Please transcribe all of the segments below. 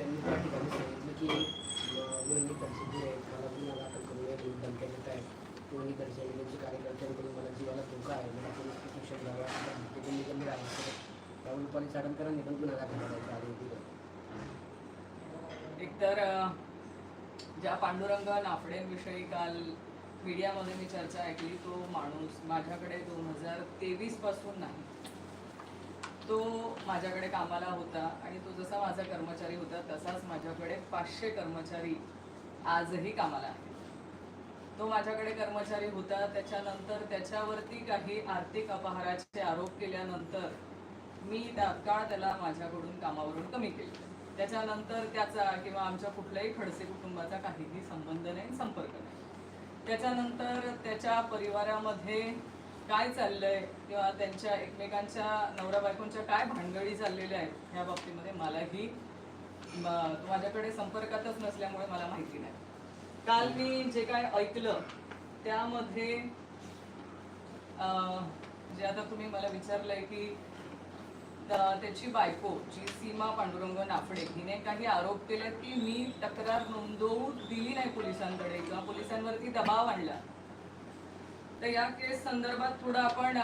त्यांनी त्या ठिकाणी सांगितलं की अं, वहिनीकडचे जे आहेत. मला गुन्हा दाखल करून यायची धमक्या देत आहेत. वहिनीकडच्या त्यांच्या कार्यकर्त्यांकडून मला जीवाला धोका आहे. मला पोलीस प्रशिक्षण द्यावं असं धमकी त्यांनी आहे त्यामुळे पोलीस साडंकरांनी पण गुन्हा दाखल करायचा आरोपी एकतर ज्या पांडुरंग नाफडेंविषयी काल मीडियामध्ये मी चर्चा ऐकली तो माणूस माझ्याकडे दोन हजार तेवीसपासून नाही. तो माझ्याकडे कामाला होता आणि तो जसा माझा कर्मचारी होता तसाच माझ्याकडे पाचशे कर्मचारी आजही कामाला आहे तो माझ्याकडे कर्मचारी होता त्याच्यानंतर त्याच्यावरती काही आर्थिक अपहाराचे आरोप केल्यानंतर मी तात्काळ त्याला माझ्याकडून कामावरून कमी केले. त्याच्यानंतर त्याचा किंवा आमच्या कुठल्याही खडसे कुटुंबाचा काहीही संबंध नाही संपर्क नाही. त्याच्यानंतर त्याच्या परिवारामध्ये काय चाललंय? किंवा त्यांच्या एकमेकांच्या नवरा बायकोंच्या काय भानगडी चाललेल्या आहेत ह्या बाबतीमध्ये मलाही माझ्याकडे संपर्कातच नसल्यामुळे मला माहिती नाही. काल मी जे काय ऐकलं त्यामध्ये जे आता तुम्ही मला विचारलंय की त्याची बायको जी सीमा पांडुरंग नाफडे हिने काही आरोप केले की मी तक्रार नोंदवू दिली नाही पोलिसांकडे किंवा पोलिसांवरती दबाव आणला. तर या केस संदर्भात थोडं आपण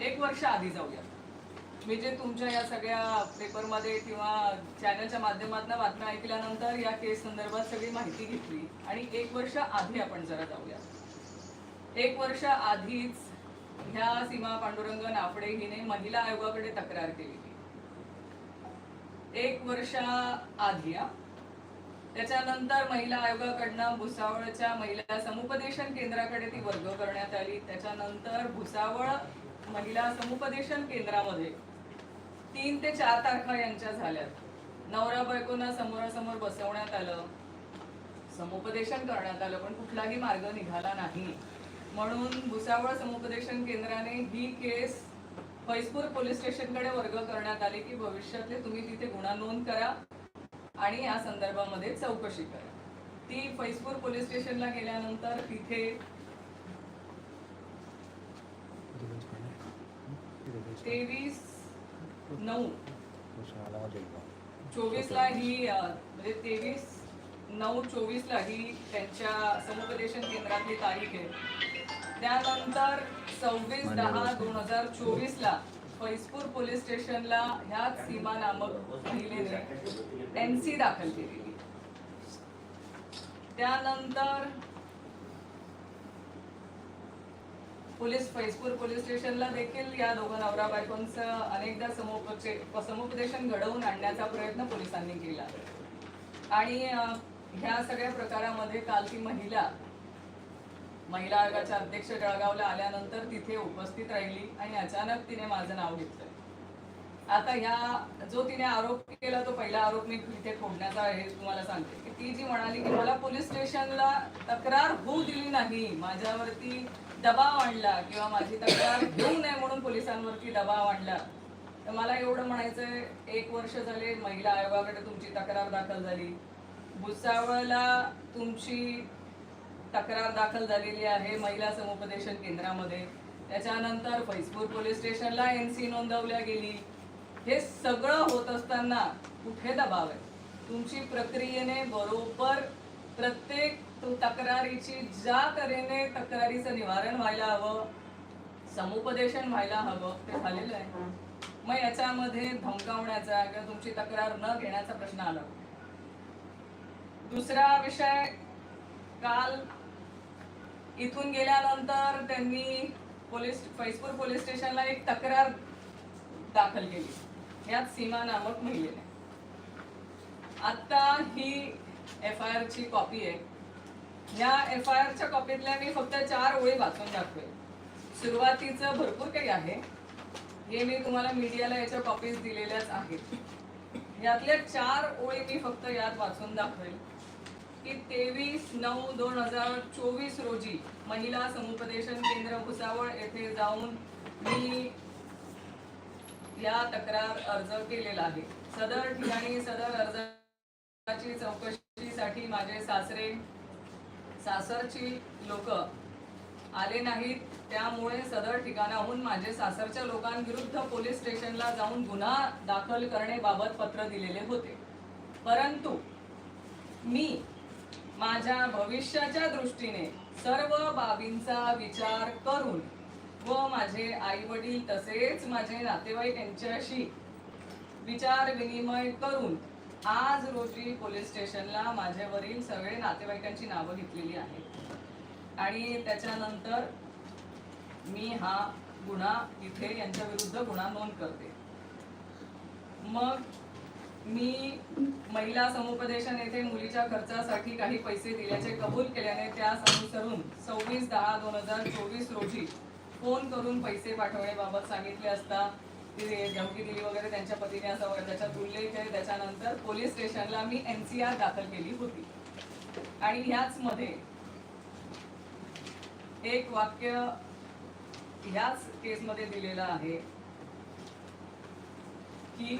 एक वर्ष आधी जाऊया. मी जे तुमच्या या सगळ्या पेपरमध्ये किंवा चॅनलच्या माध्यमातून बातम्या ऐकल्यानंतर या केस संदर्भात सगळी माहिती घेतली आणि एक वर्ष आधी आपण जरा जाऊया. एक वर्ष आधीच ह्या सीमा पांडुरंग नाफडे हिने महिला आयोगाकडे तक्रार केली. एक वर्षा आधी त्याच्यानंतर महिला आयोगाकडनं भुसावळच्या महिला समुपदेशन केंद्राकडे ती वर्ग करण्यात आली. त्याच्यानंतर भुसावळ महिला समुपदेशन केंद्रामध्ये तीन ते चार तारखा यांच्या झाल्यात. नवरा बायकोंना समोरासमोर बसवण्यात आलं. समुपदेशन करण्यात आलं पण कुठलाही मार्ग निघाला नाही. म्हणून भुसावळ समुपदेशन केंद्राने ही केस फैजपूर पोलीस स्टेशनकडे वर्ग करण्यात आली की भविष्यातले तुम्ही तिथे गुन्हा नोंद करा. आणि या संदर्भामध्ये चौकशी करा. ती फैजपूर पोलीस स्टेशनला गेल्यानंतर तिथे तेवीस नऊ. चोवीसला ही म्हणजे तेवीस नऊ चोवीसला ही त्यांच्या समुपदेशन केंद्रातली तारीख आहे. त्यानंतर सव्वीस दहा दोन हजार चोवीसला फैजपूर पोलीस स्टेशनला ह्या सीमा नामक महिलेने एन सी दाखल केलेली. त्यानंतर पोलीस फैजपूर पोलीस स्टेशनला देखील या दोघं नवरा बायकोंचं अनेकदा समुपचे समुपदेशन घडवून आणण्याचा प्रयत्न पोलिसांनी केला. आणि ह्या सगळ्या प्रकारामध्ये काल ती महिला महिला आयोगाच्या अध्यक्ष जळगावला आल्यानंतर तिथे उपस्थित राहिली आणि अचानक तिने माझं नाव घेतलं. आता ह्या जो तिने आरोप केला तो पहिला आरोप मी इथे फोडण्याचा हे तुम्हाला सांगते. की ती जी म्हणाली की मला पोलीस स्टेशनला तक्रार होऊ दिली नाही माझ्यावरती दबाव आणला किंवा माझी तक्रार घेऊ नये म्हणून पोलिसांवरती दबाव आणला तर मला एवढं म्हणायचंय एक वर्ष झाले महिला आयोगाकडे तुमची तक्रार दाखल झाली. भुसावळला तुमची तक्रार दाखल झालेली आहे महिला समुपदेशन केंद्रामध्ये. त्याच्यानंतर फैजपूर पोलीस स्टेशनला एन सी नोंदवल्या गेली. हे सगळं होत असताना कुठे दबाव आहे? तुमची प्रक्रियेने बरोबर प्रत्येक तक्रारीची ज्या तऱ्हेने तक्रारीचं निवारण व्हायला हवं समुपदेशन व्हायला हवं ते झालेलं आहे. मग याच्यामध्ये धमकावण्याचा किंवा तुमची तक्रार न घेण्याचा प्रश्न आला. दुसरा विषय काल इथून गेल्यानंतर त्यांनी पोलीस फैजपूर पोलीस स्टेशनला एक तक्रार दाखल केली. यात सीमा नामक महिलेने. आता ही एफ आय आरची कॉपी आहे. या एफ आय आरच्या कॉपीतल्या मी फक्त चार ओळी वाचून दाखवेल सुरुवातीचं भरपूर काही आहे. हे मी तुम्हाला मीडियाला याच्या कॉपीज दिलेल्याच आहेत. यातल्या चार ओळी मी फक्त यात वाचून दाखवेल की तेवीस नऊ दोन हजार चोवीस रोजी महिला समुपदेशन केंद्र भुसावळ येथे जाऊन मी या तक्रार अर्ज केलेला आहे. सदर ठिकाणी सदर अर्जाची चौकशीसाठी माझे सासरे सासरची लोक आले नाहीत. त्यामुळे सदर ठिकाणाहून माझे सासरच्या लोकांविरुद्ध पोलीस स्टेशनला जाऊन गुन्हा दाखल करण्याबाबत पत्र दिलेले होते. परंतु मी माझ्या भविष्याच्या दृष्टीने सर्व बाबींचा विचार करून व माझे आई वडील तसेच माझे नातेवाईक यांच्याशी विचार विनिमय करून आज रोजी पोलीस स्टेशनला माझ्यावरील सगळे नातेवाईकांची नावं घेतलेली आहेत. आणि त्याच्यानंतर मी हा गुन्हा इथे यांच्या विरुद्ध गुन्हा नोंद करते. मग मी महिला समुपदेशन येथे मुलीच्या खर्चासाठी काही पैसे दिल्याचे कबूल केल्याने त्यास अनुसरून सव्वीस दहा दोन हजार चोवीस रोजी फोन करून पैसे पाठवण्याबाबत सांगितले असता धमकी दिली वगैरे त्यांच्या पतीने असा वगैरे त्याच्यात उल्लेख आहे. त्याच्यानंतर पोलीस स्टेशनला मी एन सी आर दाखल केली होती. आणि ह्याच मध्ये एक वाक्य ह्याच केसमध्ये दिलेलं आहे की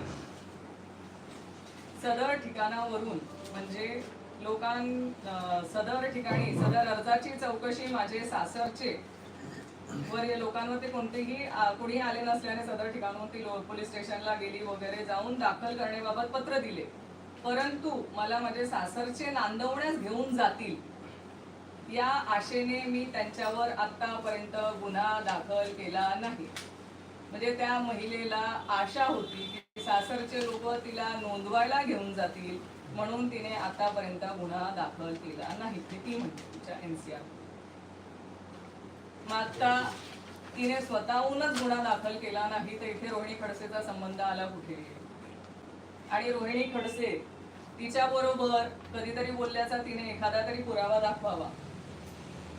सदर ठिकाणावरून म्हणजे लोकां सदर ठिकाणी सदर अर्जाची चौकशी माझे सासरचे वर या लोकांवरती कोणतेही कुणी कोणी आले नसल्याने सदर ठिकाणावरती लो- पोलीस स्टेशनला गेली वगैरे जाऊन दाखल करण्याबाबत पत्र दिले. परंतु मला माझे सासरचे नांदवण्यास घेऊन जातील या आशेने मी त्यांच्यावर आतापर्यंत गुन्हा दाखल केला नाही. म्हणजे त्या महिलेला आशा होती की सासरचे लोक तिला नोंदवायला घेऊन जातील म्हणून तिने आतापर्यंत गुन्हा दाखल केला नाही ते ती म्हणते एनसीआर मग आता तिने स्वतःहूनच गुन्हा दाखल केला नाही तर इथे रोहिणी खडसेचा संबंध आला कुठे? आणि रोहिणी खडसे तिच्या बरोबर कधीतरी बोलल्याचा तिने एखादा तरी पुरावा दाखवावा.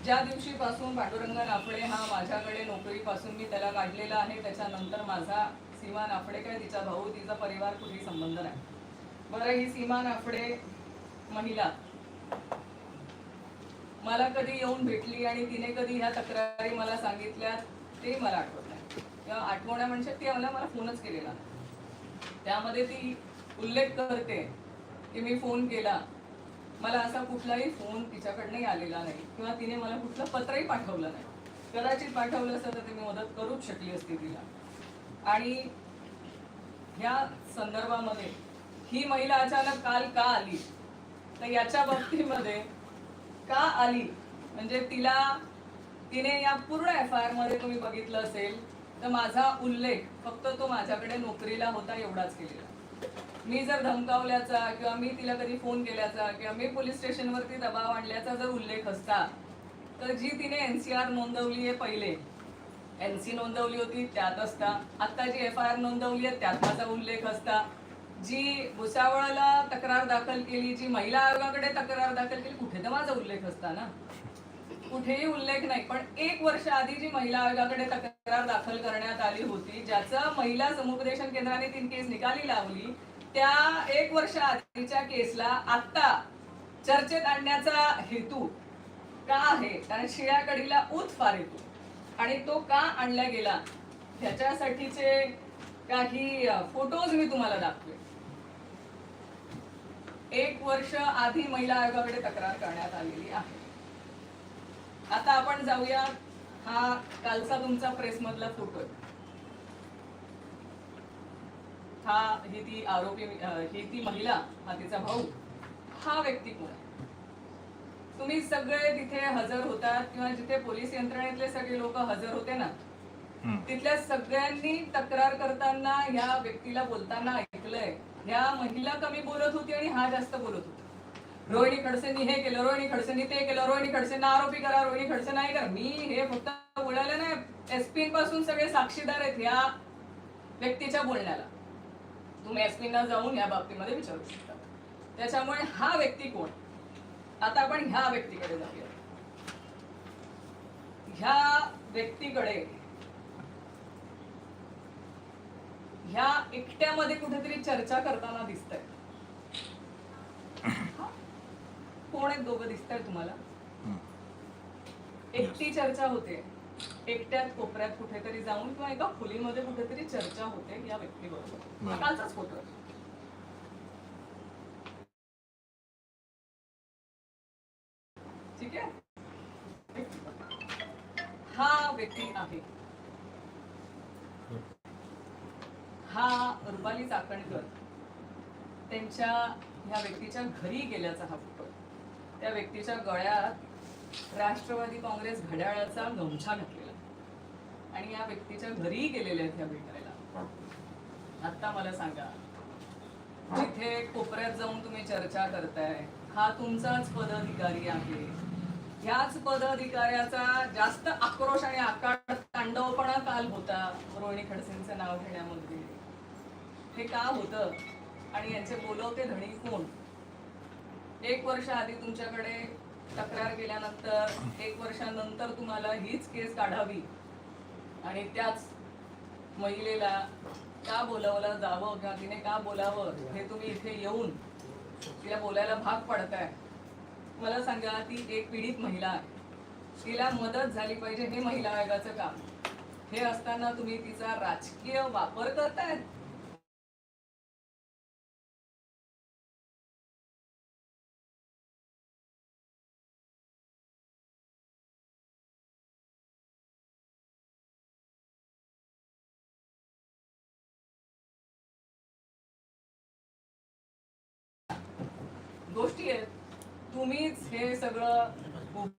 ज्या दिवशीपासून पांडुरंग नाफडे हा माझ्याकडे नोकरीपासून मी त्याला काढलेला आहे त्याच्यानंतर माझा सीमा नाफडे काय तिचा भाऊ तिचा परिवार कुठेही संबंध नाही. बरं ही सीमा नाफडे महिला मला कधी येऊन भेटली आणि तिने कधी ह्या तक्रारी मला सांगितल्या ते मला आठवत नाही. किंवा आठवण्या म्हणजे ती मला मला फोनच केलेला त्यामध्ये ती उल्लेख करते की मी फोन केला. मला असा कुठलाही फोन तिच्याकडनंही आलेला नाही किंवा तिने मला कुठलं पत्रही पाठवलं नाही. कदाचित पाठवलं असतं तर ती मी मदत करूच शकली असती तिला. आणि ह्या संदर्भामध्ये ही महिला अचानक काल का आली? तर याच्या बाबतीमध्ये का आली? म्हणजे तिला तिने या पूर्ण एफ आय आरमध्ये तुम्ही बघितलं असेल तर माझा उल्लेख फक्त तो माझ्याकडे नोकरीला होता एवढाच केलेला. मी जर धमकावल्याचा किंवा मी तिला कधी फोन केल्याचा किंवा मी पोलीस स्टेशनवरती दबाव आणल्याचा जर उल्लेख असता तर जी तिने एनसीआर नोंदवली आहे पहिले. एनसी नोंदवली होती त्यात असता. आता जी एफ आय आर नोंदवली आहे त्यात माझा उल्लेख असता. जी भुसावळाला तक्रार दाखल केली जी महिला आयोगाकडे तक्रार दाखल केली कुठे तर माझा उल्लेख असता ना. कुठेही उल्लेख नाही पण एक वर्ष आधी जी महिला आयोगाकडे तक्रार दाखल करण्यात आली होती ज्याचं महिला समुपदेशन केंद्राने तीन केस निकाली लावली त्या एक वर्ष आधीच्या केसला आता चर्चेत आणण्याचा हेतू का आहे? कारण शिळ्याकडीला ऊत फार येतो. आणि तो का आणला गेला? ह्याच्यासाठीचे काही फोटोज मी तुम्हाला दाखवे एक वर्ष आधी महिला आयोगाकडे तक्रार करण्यात आलेली आहे. आता आपण जाऊया हा कालचा तुमचा प्रेसमधला फोटो आहे हा ही ती आरोपी ही ती महिला हा तिचा भाऊ हा व्यक्ती कोण आहे? तुम्ही सगळे तिथे हजर होतात किंवा जिथे पोलीस यंत्रणेतले सगळे लोक हजर होते ना तिथल्या सगळ्यांनी तक्रार करताना ह्या व्यक्तीला बोलताना ऐकलंय. ह्या महिला कमी बोलत होती आणि हा जास्त बोलत होता. रोहिणी खडसेंनी हे केलं रोहिणी खडसेंनी ते केलं रोहिणी खडसेंना आरोपी करा रोहिणी खडसे नाही करा. मी हे फक्त बोलायला नाही एसपी पासून सगळे साक्षीदार आहेत ह्या व्यक्तीच्या बोलण्याला. तुम्ही एसपी ना जाऊन या बाबतीमध्ये विचारू शकता. त्याच्यामुळे हा व्यक्ती कोण? आता आपण ह्या व्यक्तीकडे जाऊया. ह्या व्यक्तीकडे ह्या एकट्यामध्ये कुठेतरी चर्चा करताना दिसतंय. कोण आहेत दोघं दिसत तुम्हाला? एकटी चर्चा होते. एकट्यात कोपऱ्यात कुठेतरी जाऊन किंवा एका खोलीमध्ये कुठेतरी चर्चा होते या व्यक्तीबरोबर. बरं. कालचाच फोटो ठीक आहे? हा व्यक्ती आहे. हा रुपाली चाकणकर. त्यांच्या ह्या व्यक्तीच्या घरी गेल्याचा हा फोटो. त्या व्यक्तीच्या गळ्यात राष्ट्रवादी काँग्रेस घड्याळाचा गमछा घातलेला. आणि या व्यक्तीच्या घरी गेलेल्या आहेत ह्या भेटायला आता मला सांगा जिथे कोपऱ्यात जाऊन तुम्ही चर्चा करताय हा तुमचाच पदाधिकारी आहे. ह्याच पदाधिकाऱ्याचा जास्त आक्रोश आणि आकार तांडवपणा काल होता रोहिणी खडसेंचं नाव घेण्यामध्ये. हे का होतं? आणि यांचे बोलवते धणी कोण? एक वर्ष आधी तुमच्याकडे तक्रार केल्यानंतर एक वर्षानंतर तुम्हाला हीच केस काढावी. आणि त्याच महिलेला का बोलावलं जावं किंवा तिने का बोलावं हे तुम्ही इथे येऊन तिला बोलायला भाग पडताय. मला सांगा ती एक पीडित महिला आहे. तिला मदत झाली पाहिजे हे महिला आयोगाचं काम. हे असताना तुम्ही तिचा राजकीय वापर करतायत? गोष्टी आहेत. तुम्हीच हे सगळं